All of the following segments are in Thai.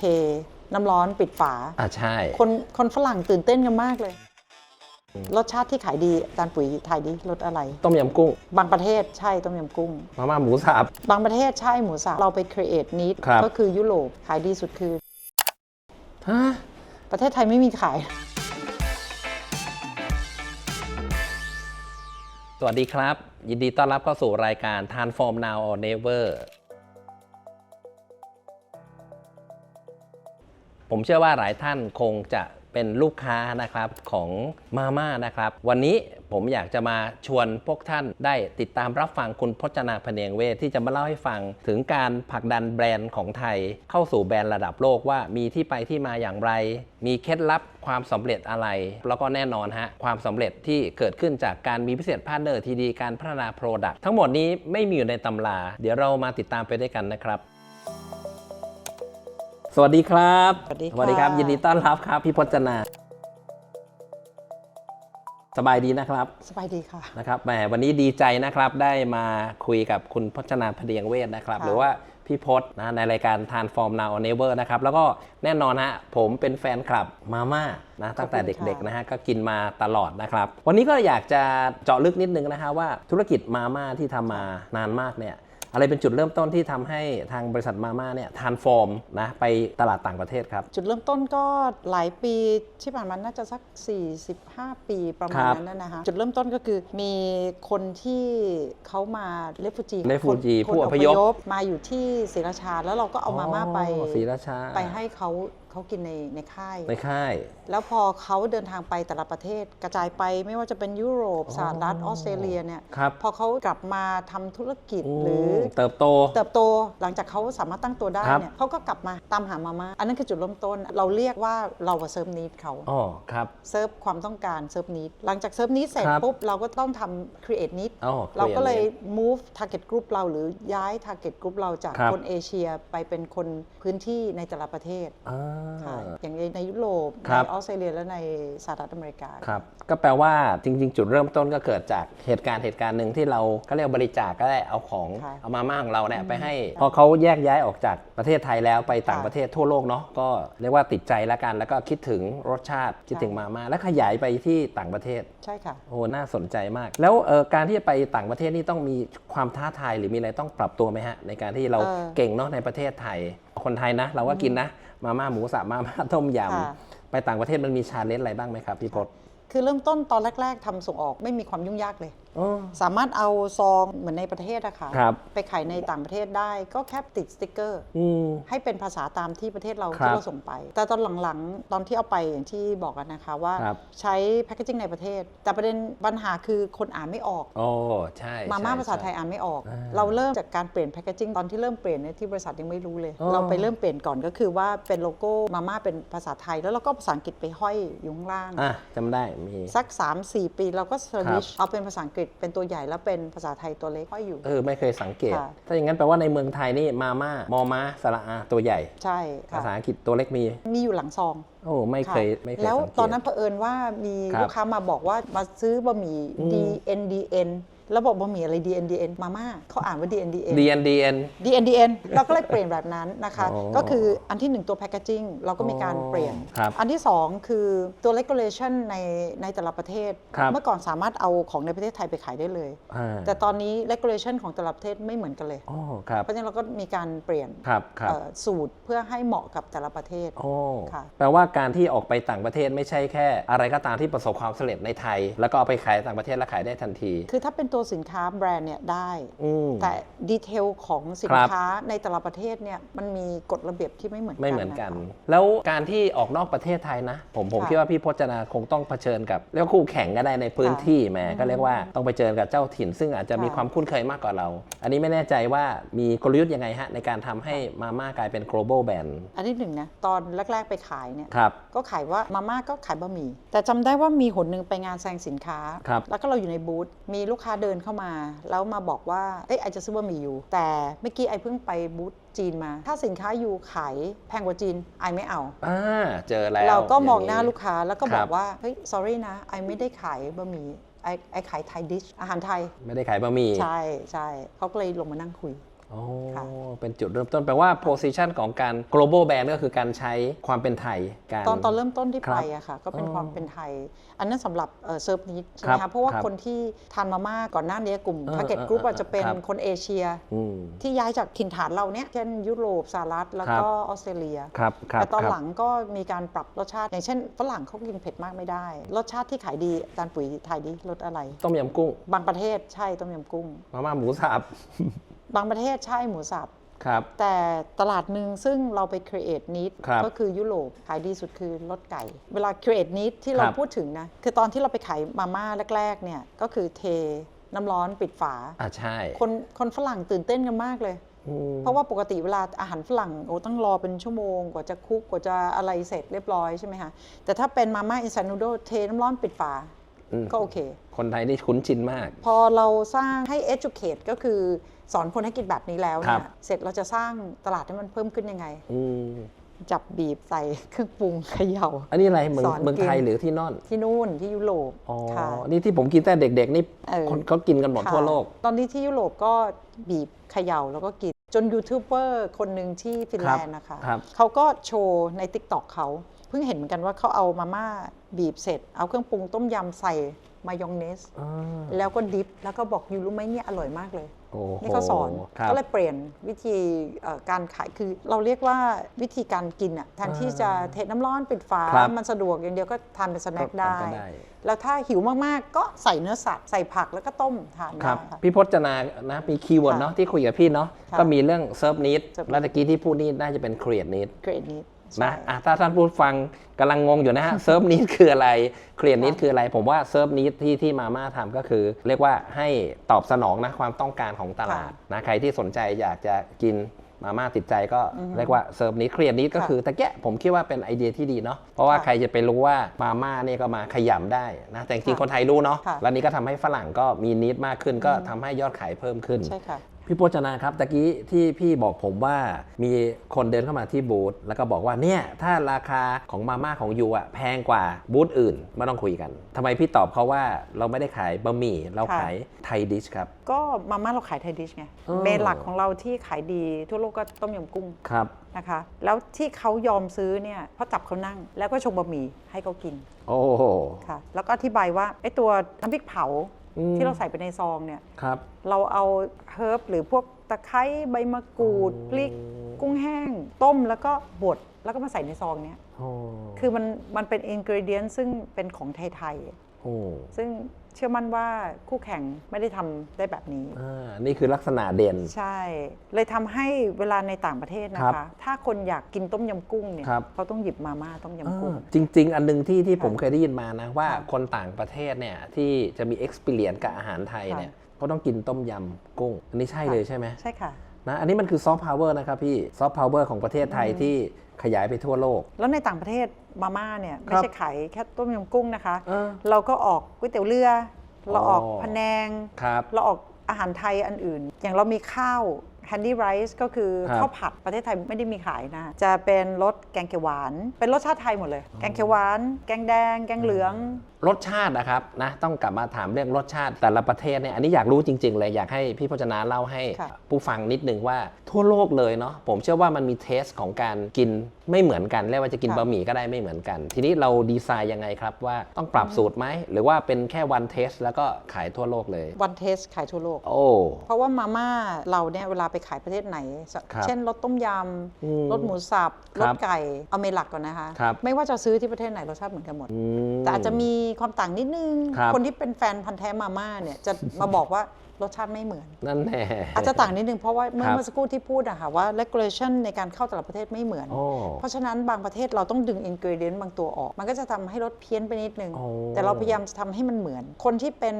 เท น้ำร้อนปิดฝา อ่าใช่ คนคนฝรั่งตื่นเต้นกันมากเลย รสชาติที่ขายดีอาจารย์ปุ๋ยทายดีรสอะไร ต้มยำกุ้งบางประเทศใช่ต้มยำกุ้ง มาม่าหมูสับ บางประเทศใช่หมูสับเราไป create need ครับ ก็คือยุโรปขายดีสุดคือ ฮะประเทศไทยไม่มีขาย สวัสดีครับ ยินดีต้อนรับเข้าสู่รายการ Transform Now or Never ผมเชื่อว่าหลายท่านคงจะเป็นลูกค้านะครับของมาม่านะครับ วันนี้ผมอยากจะมาชวนพวกท่านได้ติดตามรับฟังคุณพจนาพเนียงเวทที่จะมาเล่าให้ฟังถึงการผลักดันแบรนด์ของไทย เข้าสู่แบรนด์ระดับโลกว่ามีที่ไปที่มาอย่างไร มีเคล็ดลับความสำเร็จอะไร แล้วก็แน่นอนฮะความสำเร็จที่เกิดขึ้นจากการมีพิเศษพาร์ทเนอร์ที่ดีการพัฒนาโปรดักต์ทั้งหมดนี้ไม่มีอยู่ในตำรา เดี๋ยวเรามาติดตามไปด้วยกันนะครับ สวัสดีครับสวัสดีค่ะสวัสดีครับ ยินดีต้อนรับครับ พี่พจนา สบายดีนะครับสบายดีค่ะ นะครับแหมวันนี้ดีใจนะครับ ได้มาคุยกับคุณพจนาพเดียงเวทนะครับ ค่ะ หรือว่าพี่พจนะในรายการ Transform Now or Never นะครับ แล้วก็แน่นอนฮะผมเป็นแฟนคลับมาม่านะตั้งแต่เด็กๆนะฮะก็กินมาตลอดนะครับ วันนี้ก็อยากจะเจาะลึกนิดนึงนะฮะว่าธุรกิจมาม่าที่ทำมานานมากเนี่ย อะไรเป็นจุดเริ่มต้นที่ทำให้ทางบริษัทมาม่าเนี่ยทานฟอร์มนะไปตลาดต่างประเทศครับ จุดเริ่มต้นก็หลายปีที่ผ่านมาน่าจะสัก 45 ปีประมาณครับนั้นนะนะคะจุดเริ่มต้นก็คือมีคนที่เขามาเลฟูจี refugee คนผู้อพยพมาอยู่ที่ศรีราชาแล้วเราก็เอามาม่าไปอ๋อศรีราชาไปให้เขาเขากินในในค่าย ในค่าย แล้วพอเขาเดินทางไปแต่ละประเทศกระจายไปไม่ว่าจะเป็นยุโรปอ๋อสหรัฐออสเตรเลียเนี่ยครับพอเขากลับมาทำธุรกิจหรือเติบโต เติบโตหลังจากเขาสามารถตั้งตัวได้ครับเนี่ยเขาก็กลับมาตามหามาม่าอันนั้นคือจุดเริ่มต้น เราเรียกว่าเราเซิร์ฟนิดเขาอ๋อครับเซิร์ฟความต้องการเซิร์ฟนิดหลังจากเซิร์ฟนิดเสร็จครับปุ๊บเราก็ต้องทำ create need อ๋อเราก็เลย create move target group เราหรือย้าย target group เราจากครับคนเอเชียไปเป็นคนพื้นที่ในแต่ละประเทศอ่าค่ะอย่างในในยุโรปครัในบออสเตรเลียและในสหรัฐอเมริกาครับก็แปลว่าจริง ๆ จุดเริ่มต้นก็เกิดจากเหตุการณ์เหตุการณ์หนึ่งที่เราก็เรียกบริจาคก็ได้เอาของค่ะเอามาม่าของเราเนี่ยไปให้ พอเขาแยกย้ายออกจากประเทศไทยแล้วไปต่างค่ะประเทศทั่วโลกเนาะก็เรียกว่าติดใจแล้วกัน แล้วก็คิดถึงรสชาติคิดถึงมาม่าและขยายไปที่ต่างประเทศใช่ค่ะโอ้น่าสนใจมาก แล้วเอ่อการที่จะไปต่างประเทศนี่ต้องมีความท้าทายหรือมีอะไรต้องปรับตัวไหมฮะในการที่เราเอ่อเก่งเนาะในประเทศไทย คนไทยนะ เราก็กินนะ มาม่าหมูสับมาม่าต้มยค่ะำไปต่างประเทศมันมีชาเลนจ์อะไรบ้างไหมครับพี่พศคือเริ่มต้นตอนแรก ๆทำส่งออกไม่มีความยุ่งยากเลย อ๋อ สามารถเอาซองเหมือนในประเทศอะค่ะครับ ไปขายในต่างประเทศได้ก็แค่ติดสติกเกอร์ อืม ให้เป็นภาษาตามที่ประเทศเราครับที่เราส่งไป แต่ตอนหลังๆ ตอนที่เอาไปอย่างที่บอกกันนะคะว่าครับ ใช้แพคเกจิ้งในประเทศ แต่ประเด็นปัญหาคือคนอ่านไม่ออก โอ้ใช่มาม่าใช่ภาษาไทยใช่ อ่านไม่ออก อ่าเราเริ่มจากการเปลี่ยนแพคเกจิ้งตอนที่เริ่มเปลี่ยนเนี่ยที่บริษัทยังไม่รู้เลย อ๋อ เราไปเริ่มเปลี่ยนก่อนก็คือว่าเป็นโลโก้มาม่าเป็นภาษาไทย แล้วเราก็ภาษาอังกฤษไปห้อยอยู่ข้างล่าง อะจำได้มี สัก 3-4 ปีเราก็สวิชเอาเป็นภาษาอังกฤษเป็นตัวใหญ่แล้วเป็นภาษาไทยตัวเล็กห้อยอยู่ เออไม่เคยสังเกต ค่ะ ถ้าอย่างนั้นแปลว่าในเมืองไทยนี่มาม่ามอม้าสระอาตัวใหญ่ ใช่ภาษาค่ะอังกฤษตัวเล็กมี มีอยู่หลังซอง โอ้ไม่เคยค่ะไม่เคยแล้วสังเกต ตอนนั้นเผอิญว่ามีครับลูกค้ามาบอกว่ามาซื้อบะหมี่ อืม DNDN แล้วบอกบะหมี่อะไร DNDN มาม่าเขาอ่านว่า DNDN DNDN DNDN เราก็เลยเปลี่ยนแบบนั้นนะคะอ๋อก็คืออันที่หนึ่งตัวแพคเกจิ้งเราก็มีการเปลี่ยนครับอันที่สองคือตัว regulation ในในแต่ละประเทศครับเมื่อก่อนสามารถเอาของในประเทศไทยไปขายได้เลยอ่าแต่ตอนนี้ regulation ของแต่ละประเทศไม่เหมือนกันเลยอ๋อครับเพราะฉะนั้นเราก็มีการเปลี่ยนครับครับเอ่อสูตรเพื่อให้เหมาะกับแต่ละประเทศโอ้ค่ะแปลว่าการที่ออกไปต่างประเทศไม่ใช่แค่ อะไรก็ตามที่ประสบความสำเร็จในไทย แล้วก็เอาไปขายต่างประเทศแล้วขายได้ทันที คือถ้าเป็นตัวสินค้าแบรนด์เนี่ยได้ อืม แต่ดีเทลของสินครับ ค้าในแต่ละประเทศเนี่ยมันมีกฎระเบียบที่ไม่เหมือนกันไม่เหมือนกันะคะ แล้วการที่ออกนอกประเทศไทยนะ ผมผมค่ะคิดว่าพี่พจนาคงต้องเผชิญกับเรียกว่าคู่แข่งก็ได้ในพื้นค่ะที่แหมก็เรียกว่าต้องไปเจอกับเจ้าถิ่น ซึ่งอาจจะมีค่ะ ความคุ้นเคยมากกว่าเรา อันนี้ไม่แน่ใจว่ามีกลยุทธ์ยังไงฮะ ในการทำให้มาม่ากลายเป็น global brand อันที่หนึ่งนะตอนแรก ๆ ไปขายเนี่ย ครับ ก็ขายว่ามาม่าก็ขายบะหมี่แต่จำได้ว่ามีหนหนึ่งไปงานแสดงสินค้า ครับแล้วก็เราอยู่ในบูธมีลูกค้าเดินเข้ามา แล้วมาบอกว่า เอ้ยไอจะซื้อบะหมี่อยู่ แต่เมื่อกี้ไอเพิ่งไปบูธจีนมา ถ้าสินค้าอยู่ขายแพงกว่าจีนไอไม่เอา อ่าเจอแล้วเราก็มองย่หน้าลูกค้าแล้วก็บครัอบกว่า เฮ้ย sorry นะไอไม่ได้ขายบะหมี่ไอไอขายไทยดิชอาหารไทย ไม่ได้ขายบะหมี่ ใช่ใช่เขาก็เลยลงมานั่งคุย โอ้ค่ะเป็นจุดเริ่มต้นแปลว่า position ของการ global brand ก็คือการใช้ความเป็นไทยการตอนตอนเริ่มต้นที่ครัไปบอะค่ะ ก็เป็นอ๋อความเป็นไทย อันนั้นสำหรับเซิร์ฟนิดใช่ไหมครัคะบเพราะว่าครับคนที่ทานมาม่าก่อนหน้านี้กลุ่มเออ target เออ group เอออาจจะเป็นครับคนเอเชียอืมที่ย้ายจากถิ่นฐานเราเนี่ยเช่นยุโรปสหรัฐแล้วก็ออสเตรเลียครับครับแต่ตอนครับหลังก็มีการปรับรสชาติ อย่างเช่นฝรั่งเขากินเผ็ดมากไม่ได้ รสชาติที่ขายดีอาจารย์ปุ๋ยทายดีรสอะไร ต้มยำกุ้ง บางประเทศใช่ต้มยำกุ้งมาม่าหมูสับ บางประเทศใช่หมูสับ ครับ แต่ตลาดหนึ่งซึ่งเราไป create need ครับก็คือยุโรปขายดีสุดคือรสไก่ เวลา create need ที่เราครับ พูดถึงนะ คือตอนที่เราไปขายมาม่าแรก ๆ เนี่ย ก็คือเทน้ำร้อนปิดฝา อ่าใช่คนคนฝรั่งตื่นเต้นกันมากเลย อืม เพราะว่าปกติเวลาอาหารฝรั่งโอ้ต้องรอเป็นชั่วโมง กว่าจะคุกกว่าจะอะไรเสร็จเรียบร้อยใช่ไหมคะแต่ถ้าเป็นมาม่าอินสแตนนูโดเทน้ำร้อนปิดฝาอืม ก็โอเค คนไทยนี่คุ้นชินมาก พอเราสร้างให้ educate ก็คือ สอนคนให้กินแบบนี้แล้วครัเนี่ยบ เสร็จเราจะสร้างตลาดให้มันเพิ่มขึ้นยังไง อืมจับบีบใส่เครื่องปรุงเขย่า อันนี้อะไรเมืองสอนเมืองกิน ไทยหรือที่นอนที่นู่นที่ยุโรปอ๋อค่ะ นี่ที่ผมกินแต่เด็กๆนี่เออ คนเขากินกันหมดค่ะทั่วโลก ตอนนี้ที่ยุโรปก็บีบเขย่าแล้วก็กิน จนยูทูบเบอร์คนหนึ่งที่ฟินแลนด์นะคะ ครับ เขาก็โชว์ใน t ิ k t o k เขา เพิ่งเห็นเหมือนกันว่าเขาเอามาม่าบีบเสร็จ เอาเครื่องปรุงต้มยำใส่มายองเนส อ่าแล้วก็ดิฟ แล้วก็บอกยูรู้ไหมเนี่ยอร่อยมากเลยโอ้โห นี่เขาสอนครับก็เลยเปลี่ยนวิธีเอ่อการขายคือเราเรียกว่าวิธีการกินอะแทนที่จะเทน้ำร้อนปิดฝาครับมันสะดวกอย่างเดียวก็ทานเป็นสแน็คก็ได้ก็ได้ แล้วถ้าหิวมากๆ ก็ใส่เนื้อสัตว์ใส่ผักแล้วก็ต้มทานครัได้บค่ะพี่พจนานะมีคีย์เวิร์ดค่ะเนาะที่คุยกับพี่เนาะค่ะก็มีเรื่องเซิร์ฟนิด Serve แล้วตะกี้ที่พูดนี่น่าจะเป็น create need เกรดนี้ นะอะถ้าท่านผู้ฟังกำลังงงอยู่นะฮะเซิร์ฟนิดคืออะไรเคลียร์นิดค่ะคืออะไร ผมว่าเซิร์ฟนิดที่ที่มาม่าทำก็คือ เรียกว่าให้ตอบสนองนะความต้องการของตลาดนะใครที่สนใจอยากจะกินมาม่าติดใจก็เรียกว่าเซิร์ฟนิดเคลียร์นิดก็คือตะแกะผมคิดว่าเป็นไอเดียที่ดีเนาะเพราะว่าใครจะไปรู้ว่ามาม่าเนี่ยก็มาขยำได้นะแต่จริงๆคนไทยรู้เนาะค่ะแล้วนี้ก็ทำให้ฝรั่งก็มีนิดมากขึ้นก็ทำให้ยอดขายเพิ่มขึ้นใช่ค่ะ พี่โภชนาครับตะกี้ที่พี่บอกผมว่ามีคนเดินเข้ามาที่บูธแล้วก็บอกว่าเนี่ยถ้าราคาของมาม่าของยูอะแพงกว่าบูธอื่นไม่ต้องคุยกันทำไมพี่ตอบเขาว่าเราไม่ได้ขายบะหมี่เราค่ะขายไทยดิชครับ ก็มาม่าเราขายไทยดิชไงอ๋อเมนหลักของเราที่ขายดีทั่วโลกก็ต้มยำกุ้งครับนะคะ แล้วที่เขายอมซื้อเนี่ยเพราะจับเขานั่งแล้วก็ชงบะหมี่ให้เขากิน โอ้โหค่ะแล้วก็อธิบายว่าไอ้ตัวน้ำพริกเผา อืมที่เราใส่ไปในซองเนี่ย ครับ เราเอาเฮิร์บหรือพวกตะไคร้ใบมะกรูดอ๋อ พริก กุ้งแห้ง ต้มแล้วก็บดแล้วก็มาใส่ในซองเนี้ยโอ้คือมันมันเป็นอินก e เดียนซึ่งเป็นของไทย โอ้ ๆ ซึ่งเชื่อมั่นว่าคู่แข่งไม่ได้ทำได้แบบนี้ อ่านี่คือลักษณะเด่น ใช่ เลยทำให้เวลาในต่างประเทศนะครัคะ บถ้าคนอยากกินต้มยำกุ้งเนี่ยครับ เขาต้องหยิบมาม่าต้มยำกุ้งอ่าจริง ๆ อันหนึงที่ที่ค่ะผมเคยได้ยินมานะ ว่าค่ะคนต่างประเทศเนี่ยที่จะมี experience กับอาหารไทยเนี่ยค่ะเขาต้องกินต้มยำกุ้ง อันนี้ใช่เลยใช่ไหม ใช่ค่ะ นะอันนี้มันคือซอฟต์พาวเวอร์นะครับพี่ซอฟต์พาวเวอร์ของประเทศไทยที่ขยายไปทั่วโลก แล้วในต่างประเทศมาม่าเนี่ยคไม่รับใช่ขายแค่ต้มยำกุ้งนะคะ เออเราก็ออกก๋วยเตี๋ยวเรือ เราออกอ๋อพะแนง ครับเราออกอาหารไทยอันอื่น อย่างเรามีข้าว Handy Rice ก็คือครับข้าวผัดประเทศไทยไม่ได้มีขายนะ จะเป็นรสแกงเขียวหวาน เป็นรสชาติไทยหมดเลย แกงเขียวหวาน แกงแดง แกงเหลือง รสชาตินะครับนะต้องกลับมาถามเรื่องรสชาติแต่ละประเทศเนี่ยอันนี้อยากรู้จริง ๆ เลยอยากให้พี่พจนาเล่าให้ค่ะผู้ฟังนิดนึงว่าทั่วโลกเลยเนาะผมเชื่อว่ามันมีเทสของการกินไม่เหมือนกันเรียกว่าจะกินค่ะบะหมี่ก็ได้ไม่เหมือนกัน ทีนี้เราดีไซน์ยังไงครับว่าต้องปรับสูตรไหมหรือว่าเป็นแค่วันเทสแล้วก็ขายทั่วโลกเลยวันเทสขายทั่วโลกโอ้เพราะว่ามาม่าเราเนี่ยเวลาไปขายประเทศไหนครับเช่นรสต้มยอืมำรสหมูสับครรัสบไก่เอาเมนหลักก่อนนะคะครับไม่ว่าจะซื้อที่ประเทศไหนรสชาติเหมือนกันหมดอืมแต่อาจจะมีความต่างนิดนึงครับคนที่เป็นแฟนพันธ์แท้มาม่าเนี่ยจะมาบอกว่ารสชาติไม่เหมือน นั่นแน่ อาจจะต่างนิดนึงเพราะว่าเมื่อครับ เมื่อสักครู่ที่พูดอะค่ะว่า regulation ในการเข้าแต่ละประเทศไม่เหมือน โอ้ เพราะฉะนั้นบางประเทศเราต้องดึง ingredient บางตัวออก มันก็จะทำให้รสเพี้ยนไปนิดนึงโอ้แต่เราพยายามจะทำให้มันเหมือน คนที่เป็น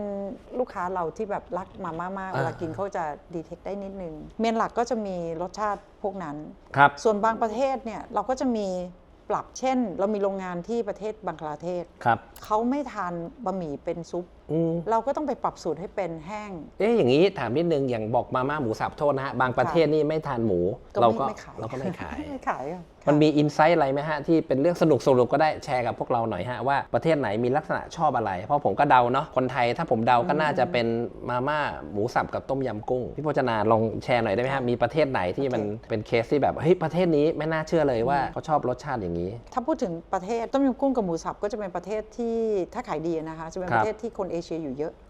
ลูกค้าเราที่แบบรักมาม่ามากอ่า เวลากินเขาจะดีเทคได้นิดนึง เมนหลักก็จะมีรสชาติพวกนั้น ครับ ส่วนบางประเทศเนี่ยเราก็จะมี ปรับเช่น เรามีโรงงานที่ประเทศบังคลาเทศครับ เขาไม่ทานบะหมี่เป็นซุป อืมเราก็ต้องไปปรับสูตรให้เป็นแห้ง เอ๊ะอย่างนี้ถามนิดนึงอย่างบอกมาม่าหมูสับโทษนะฮะบางประเทศนี่ไม่ทานหมูเราก็ไม่ขาย เราก็ไม่ขาย ไม่ขายอะมันค่ะมีอินไซต์อะไรไหมฮะ ที่เป็นเรื่องสนุกสนุกก็ได้แชร์กับพวกเราหน่อยฮะ ว่าประเทศไหนมีลักษณะชอบอะไร เพราะผมก็เดาเนาะคนไทยถ้าผมเดาก็น่าจะเป็นมาม่าหมูสับกับต้มยำกุ้ง พี่พจนาลองแชร์หน่อยได้ไหมฮะ มีประเทศไหนที่มันเป็นเคสที่แบบเฮ้ยประเทศนี้ไม่น่าเชื่อเลยว่าเขาชอบรสชาติอย่างนี้ ถ้าพูดถึงประเทศต้มยำกุ้งกับหมูสับก็จะเป็นประเทศที่ถ้าขายดีนะคะจะเป็นครัปบระเทศที่คนเอเชียอยู่เยอะอ๋อ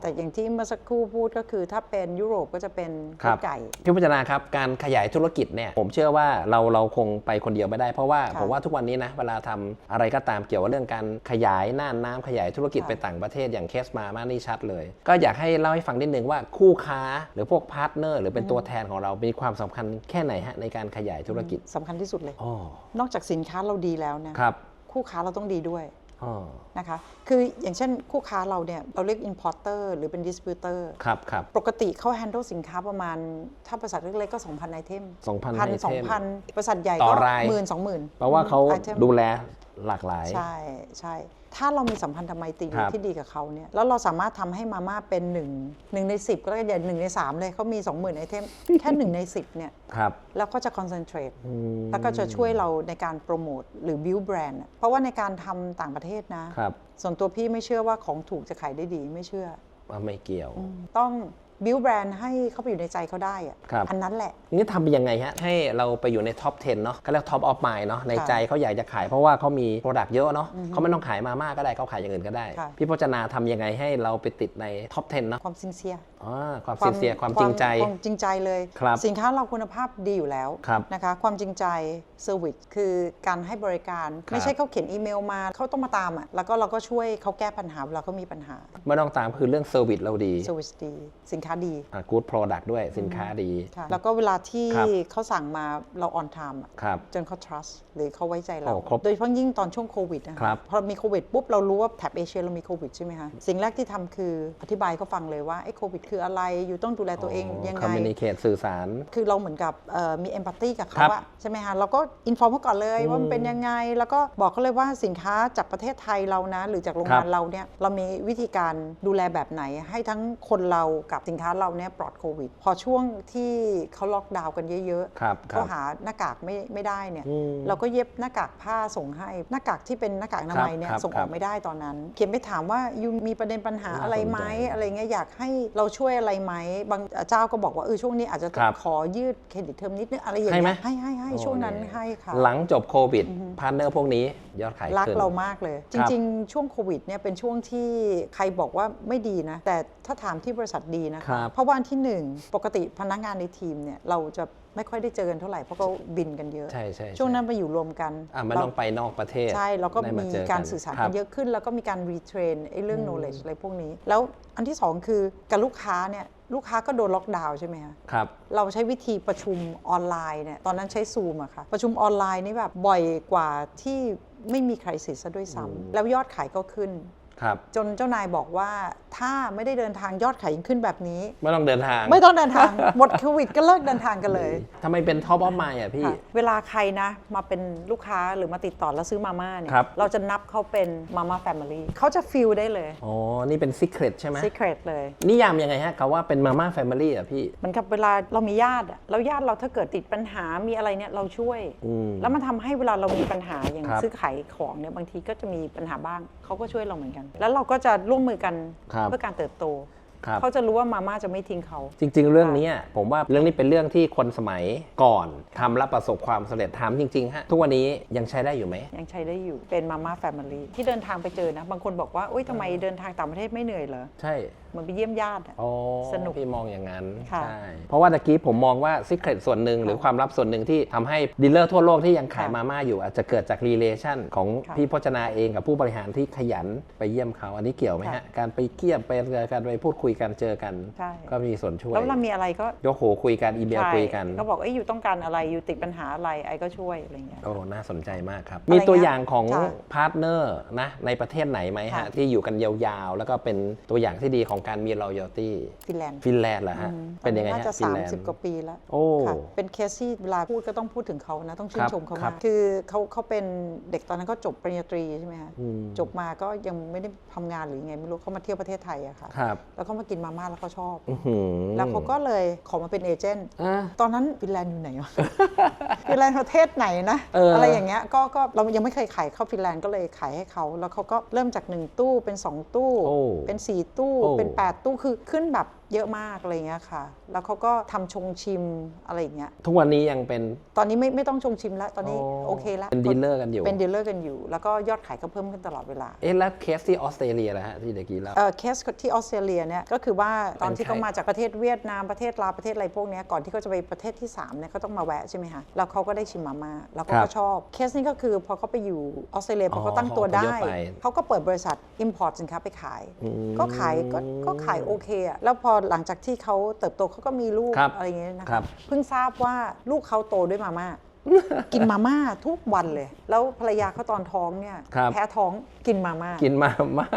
แต่อย่างที่เมื่อสักครู่พูดก็คือถ้าเป็นยุโรปก็จะเป็นครับไก่พี่พจนาครับการขยายธุรกิจเนี่ยผมเชื่อว่าเราเราคงไปคนเดียวไม่ได้เพราะว่าค่ะผมว่าทุกวันนี้นะเวลาทำอะไรก็ตามเกี่ยวกับเรื่องการขยายน่านน้ำขยายธุรกิจค่ะไปต่างประเทศอย่างเคสมามานี่ชัดเลย ก็อยากให้เล่าให้ฟังนิดนึงว่าคู่ค้าหรือพวกพาร์ทเนอร์หรือเป็นตัวแทนของเรา มีความสำคัญแค่ไหนฮะในการขยายธุรกิจสำคัญที่สุดเลยอ๋อนอกจากสินค้าเราดีแล้วนะครับคู่ค้าเราต้องดีด้วยอ๋อ นะคะคืออย่างเช่นคู่ค้าเราเนี่ยเราเรียก importer หรือเป็น distributor ครับครับปกติเขา handle สินค้าประมาณ ถ้าบริษัทเล็กๆก็ 2,000ไอเทม2,000พันไอเทมสองพันบริษัทใหญ่ต่ก็อรายหมื่นสองหมื่นเพราะว่าเขาไอทมดูแล หลากหลาย ใช่ใช่ถ้าเรามีสัมพันธไมตรีครับที่ดีกับเขาเนี่ยแล้วเราสามารถทำให้มาม่าเป็นหนึ่งหนึ่งใน10ก็ได้อย่าหนึ่งใน3เลยเขามี20,000ไอเทม แค่หนึ่งใน10เนี่ยครับแล้วก็จะคอนเซนเทรต อืมแล้วก็จะช่วยเราในการโปรโมทหรือบิวแบรนด์เพราะว่าในการทำต่างประเทศนะ ครับส่วนตัวพี่ไม่เชื่อว่าของถูกจะขายได้ดีไม่เชื่อว่าไม่เกี่ยวอต้อง บิวแบรนด์ให้เข้าไปอยู่ในใจเขาได้อะครับ อันนั้นแหละ นี่ทำเป็นยังไงฮะ ให้เราไปอยู่ในท็อป 10 เนาะก็เรียกท็อปออฟม d เนาะในค่ะใจเขาอยากจะขายเพราะว่าเขามีโปรดักต์เยอะเนาะเขาไม่ต้องขายมาม่าก็ได้เขาขายอย่างอื่นก็ได้ ค่ะ พี่พจนาทำยังไงให้เราไปติดในท็อป 10 เนาะความซินเซียอ๋อความซินเซียความจริงใจ ความจริงใจเลย ครับสินค้าเราคุณภาพดีอยู่แล้วครับนะคะ ความจริงใจเซอร์วิสคือการให้บริการ ครับ ไม่ใช่เขาเขียนอีเมลมาเขาต้องมาตามอะแล้วก็เราก็ช่วยเขาแก้ปัญหาเวลาเขามีปัญหาไม่ต้องตามคือเรื่องเซอร์วิสเราดี เซอร์วิสดีสินค้าดีกู๊ดโปรดักต์ด้วยสินค้าดีค่ะแล้วก็เวลาที่ครับเขาสั่งมาเรา on time อะครับจนเขา trust หรือเขาไว้ใจเราโอ้ครบโดยเฉพาะยิ่งตอนช่วงโควิดนะะครับพอมีโควิดปุ๊บเรารู้ว่าแถบเอเชียเรามีโควิดใช่ไหมคะ สิ่งแรกที่ทำคืออธิบายเขาฟังเลยว่าไอ้โควิดคืออะไร อยู่ต้องดูแลตัวเองยังคอมไงมิวนิเคตสื่อสาร คือเราเหมือนกับเอ่อมีเอมพัตตีกับคเขารับอะใช่ไหมคะเราก็อินฟอร์มเขาก่อนเลยอืมว่ามันเป็นยังไง แล้วก็บอกเขาเลยว่าสินค้าจากประเทศไทยเรานะ หรือจากโรงครังาบนเราเนี่ยเรามีวิธีการดูแลแบบไหนให้ทั้งคนเรากับสินค้าเราเนี่ยปลอดโควิด พอช่วงที่เขาล็อกดาวน์กันเยอะครับๆครัเขาบ หาหน้ากากไม่ไม่ได้เนี่ยอืมเราก็เย็บหน้ากากผ้าส่งให้หน้ากากที่เป็นหน้ากากอนามัยเนี่ยครับส่งคอรัอบกไม่ได้ตอนนั้น เขียนไปถามว่ายูมีประเด็นปัญหาอะไรไหมน่าสนใจอะไรเงี้ยอยากให้เราช่วยอะไรไหมบางเจ้าก็บอกว่าเออช่วงนี้อาจจะครับขอยืดเครดิตเทอมนิดนึงอะไรอย่างให้ไหมเงี้ยให้ให้ให้ช่วงนั้นให้ค่ะ หลังจบโควิดพาร์ทเนอร์พวกนี้ยอดขายรักขึ้น เรามากเลยจครับริง ๆ ช่วงโควิดเนี่ยเป็นช่วงที่ใครบอกว่าไม่ดีนะ แต่ถ้าถามที่บริษัทดีนะครัคะบเพราะว่าอันที่หนึ่งปกติพนักงานในทีมเนี่ยเราจะไม่ค่อยได้เจอกันเท่าไหร่เพราะเขาบินกันเยอะ ใช่ใช่ช่วงนั้นใมาอยู่รวมกันอะไม่ต้องไปนอกประเทศ ใช่แล้วก็ได้มีเจอการสื่อสารคกับนเยอะขึ้น แล้วก็มีการรีเทรนไอ้เรื่อง knowledge อะไรพวกนี้ แล้วอันที่สองคือกับลูกค้าเนี่ยลูกค้าก็โดนล็อกดาวน์ใช่ไหมคะ ครับ เราใช้วิธีประชุมออนไลน์เนี่ย ตอนนั้นใช้ซูมอะค่ะ ประชุมออนไลน์นี่แบบบ่อยกว่าที่ไม่มีใครสิซะด้วยซ้ำแล้วยอดขายก็ขึ้นครับ จนเจ้านายบอกว่าถ้าไม่ได้เดินทางยอดขายยังขึ้นแบบนี้ ไม่ต้องเดินทาง ไม่ต้องเดินทางหมดโควิดก็เลิกเดินทางกันเลยทำไมเป็นท็อปออฟมาอะพี่ค่ะเวลาใครนะ มาเป็นลูกค้าหรือมาติดต่อแล้วซื้อมาม่าเนี่ยครับเราจะนับเขาเป็นมาม่าแฟมิลี่เขาจะฟิลได้เลยอ๋อนี่เป็น s ิ c เ e t ใช่ไหมซีเครตเลยนิยามยังไงฮะเขาว่าเป็นมาม่าแฟมิลี่อะพี่เหมือนกับเวลาเรามีญาติอะแล้วญาติเราถ้าเกิดติดปัญหามีอะไรเนี่ยเราช่วยอืมแล้วมันทำให้เวลาเรามีปัญหาอย่างครับซื้อขายของเนี่ยบางทีก็จะมีปัญหาบ้างเขาก็ช่วยเราเหมือนกันแล้วเราก็จะร่วมมือกันครับเพื่อการเติบโตครับเขาจะรู้ว่ามาม่าจะไม่ทิ้งเขา จริง ๆ เรื่องนี้อะผมว่าเรื่องนี้เป็นเรื่องที่คนสมัยก่อนทำแล้วประสบความสำเร็จทำจริงๆฮะทุกวันนี้ยังใช้ได้อยู่ไหม ยังใช้ได้อยู่เป็นมาม่าแฟมิลี่ที่เดินทางไปเจอนะ บางคนบอกว่าอุ้ยทำไมเดินทางต่างประเทศไม่เหนื่อยเหรอใช่เหมือนไปเยี่ยมญาติอะอ๋อสนุกพี่มองอย่างนั้นค่ะ ใช่เพราะว่าตะกี้ผมมองว่า s ิ c เ e t ส่วนหนึ่งหรือความลับส่วนหนึ่งที่ทำให้ดีลเลอร์ทั่วโลกที่ยังขายค่ะมาม่าอยู่ อาจจะเกิดจากรีเลชั่นของค่ะพี่พจนาเองกับผู้บริหารที่ขยันไปเยี่ยมเขาอันนี้เกี่ยวไหมฮะค่ะการไปเกี่ยมไปเจอกันไปพูดคุยกันเจอกัน ใช่ก็มีส่วนช่วย แล้วเวลามีอะไรก็ยกหูคุยกันอีเมลใช่คุยกัน ก็บอกเอ้ยอยู่ต้องการอะไรอยู่ติดปัญหาอะไรไอ้ก็ช่วยอะไรเงี้ย โอ้ น่าสนใจมากครับอะไรมีตัวเงี้ยอย่างของค่ะพาร์ทเนอร์นะในประเทศไหนไหมฮะ ค่ะ ที่อยู่กันยาวๆ แล้วก็เป็นตัวอย่างที่ดีของของการมี loyalty ฟินแลนด์ฟินแลนด์เหรอฮะ เป็นยังไงน่าฮะจะ ฟินแลนด์ 30 กว่าปีแล้วโอ้ ค่ะเป็นเคสที่เวลาพูดก็ต้องพูดถึงเขานะ ต้องชื่คนรับชมเขาครัมาบ ก คือเขาเขาเป็นเด็กตอนนั้นก็จบปริญญาตรีใช่ไหมคะอืมจบมาก็ยังไม่ได้ทำงานหรือยังไงไม่รู้เขามาเที่ยวประเทศไทยอะค่ะ ครับแล้วเขามากินมาม่าแล้วเขาชอบ อื้อหือแล้วเขาก็เลยขอมาเป็นเอเจนต์ อะ ตอนนั้นฟินแลนด์อยู่ไหนวะ ฟินแลนด์ประเทศไหนนะเออออะไรอย่างเงี้ยก็ก็เรายังไม่เคยขายเข้าฟินแลนด์ก็เลยขายให้เขาแล้วเขาก็เริ่มจาก 1 ตู้เป็น 2 ตู้ โอ้เป็น 4 ตู้โอ้เป็น8 ตู้คือขึ้นแบบ เยอะมากอะไรเงี้ยค่ะ แล้วเขาก็ทำชงชิมอะไรอย่างเงี้ย ทุกวันนี้ยังเป็น ตอนนี้ไม่ไม่ต้องชงชิมแล้วตอนนี้โอเคแล้วเป็นดีลเลอร์กันอยู่ เป็นดีลเลอร์กันอยู่ แล้วก็ยอดขายก็เพิ่มขึ้นตลอดเวลา เอ๊ะแล้วเคสที่ออสเตรเลียล่ะฮะที่เด็กกี้เล่า เอ่อเคสที่ออสเตรเลียเนี่ยก็คือว่าตอนที่เป็นใครเขามาจากประเทศเวียดนามประเทศลาวประเทศอะไรพวกเนี้ยก่อนที่เขาจะไปประเทศที่3เนี่ยเขาต้องมาแวะใช่ไหมคะแล้วเขาก็ได้ชิมมาม่าแล้วเขาครัก็บชอบเคสนี้ก็คือพอเขาไปอยู่ออสเตรเลียพออ๋อเขาตั้งตัวได้เขาอพยพไปเขาก็เปิดบริษัท Import สินค้าไปขายอืมก็ขายก็ก็ขายโอเคอะแล้วพอหลังจากที่เขาเติบโตเขาก็มีลูกครับอะไรอย่างเงี้ยนะครัคะบ เพิ่งทราบว่าลูกเขาโตด้วยมาม่า กินมาม่าทุกวันเลย แล้วภรรยาเขาตอนท้องเนี่ยครับ แพ้ท้องกินมาม่า กินมาม่า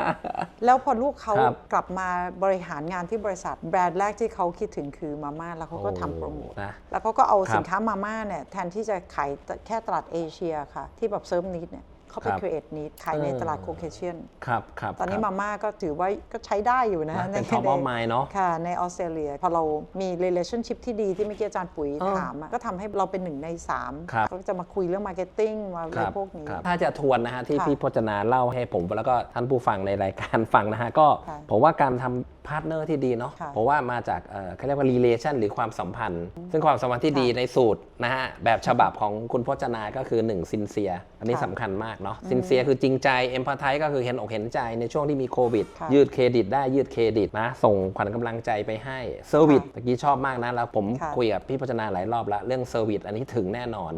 แล้วพอลูกเขาครับ กลับมาบริหารงานที่บริษัท แบรนด์แรกที่เขาคิดถึงคือมาม่าแล้วเขาก็ทำโปรโมท นะ แล้วเขาก็เอาครับ สินค้ามาม่าเนี่ยแทนที่จะขายแค่ตลาดเอเชียค่ะ ที่แบบเซิร์ฟนิดเนี่ย เขาไปครับ create need ขายในเออตลาดโคเคเชียนครับครับตอนนี้ครับมาม่าก็ถือว่าก็ใช้ได้อยู่นะนะในเป็น top of ใน mind เนอะค่ะในออสเตรเลียพอเรามี relationship ที่ดีที่เมื่อกี้อาจารย์ปุ๋ยอ๋อถามอะก็ทำให้เราเป็นหนึ่งในสามครับเขาก็จะมาคุยเรื่อง marketing มาอะไรครับพวกนี้ครับถ้าจะทวนนะฮะที่ค่ะพี่พจนาเล่าให้ผม แล้วก็ท่านผู้ฟังในรายการฟังนะฮะก็ค่ะผมว่าการทำพาร์ทเนอร์ที่ดีเนาะค่ะเพราะว่ามาจากเอ่อเขาเรียกว่า relation หรือความสัมพันธ์ ซึ่งความสัมพันธ์ที่ค่ะดีในสูตรนะฮะแบบฉบับของคุณพจนา ก็คือ1ซินเซียอันนี้ค่ะสำคัญมากเนาะซินเซียคือจริงใจเอมพัตไทก็คือเห็นอกเห็นใจในช่วงที่มีโควิดค่ะยืดเครดิตได้ยืดเครดิตนะ ส่งขวัญกำลังใจไปให้เซอร์วิสค่ะตะกี้ชอบมากนะแล้วผมค่ะคุยกับพี่พจนาหลายรอบแล้วเรื่องเซอร์วิสอันนี้ถึงแน่นอน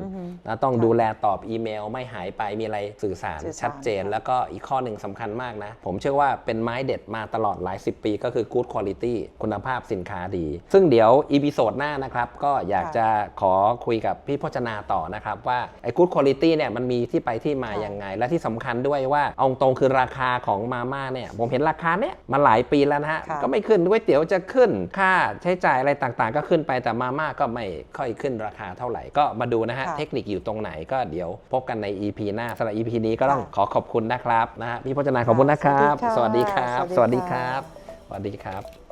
นะต้องดูแลตอบอีเมลไม่หายไปมีอะไรสื่อสารสื่อสารชัดเจนค่ะแล้วก็อีกข้อหนึ่งสำคัญมากนะ ผมเชื่อว่าเป็นไม้เด็ดมาตลอดหลาย10ปีก็คือ good quality คุณภาพสินค้าดี ซึ่งเดี๋ยวอีพีโซดหน้านะครับ ก็อยากจะขอคุยกับพี่พจนาต่อนะครับ ว่าไอ้ good quality เนี่ยมันมีที่ไปที่มาค่ะยังไง และที่สำคัญด้วยว่าเอาตรงคือราคาของมาม่าเนี่ยผมเห็นราคาเนี่ยมาหลายปีแล้วนะฮะค่ะก็ไม่ขึ้นก๋วยเตี๋ยวจะขึ้นค่าใช้จ่ายอะไรต่างๆ ก็ขึ้นไปแต่มาม่าก็ไม่ค่อยขึ้นราคาเท่าไหร่ก็มาดูนะฮะค่ะเทคนิคอยู่ตรงไหนก็เดี๋ยวพบกันใน EP หน้าสำหรับ EP นี้ก็ต้องค่ะขอขอบคุณนะครับนะฮะพี่พจนาขอบคุณนะครับสสวัวัสสดีดีคค่ะรับสสวัวัสสดีดีคค่ะรับส วัสดีครับ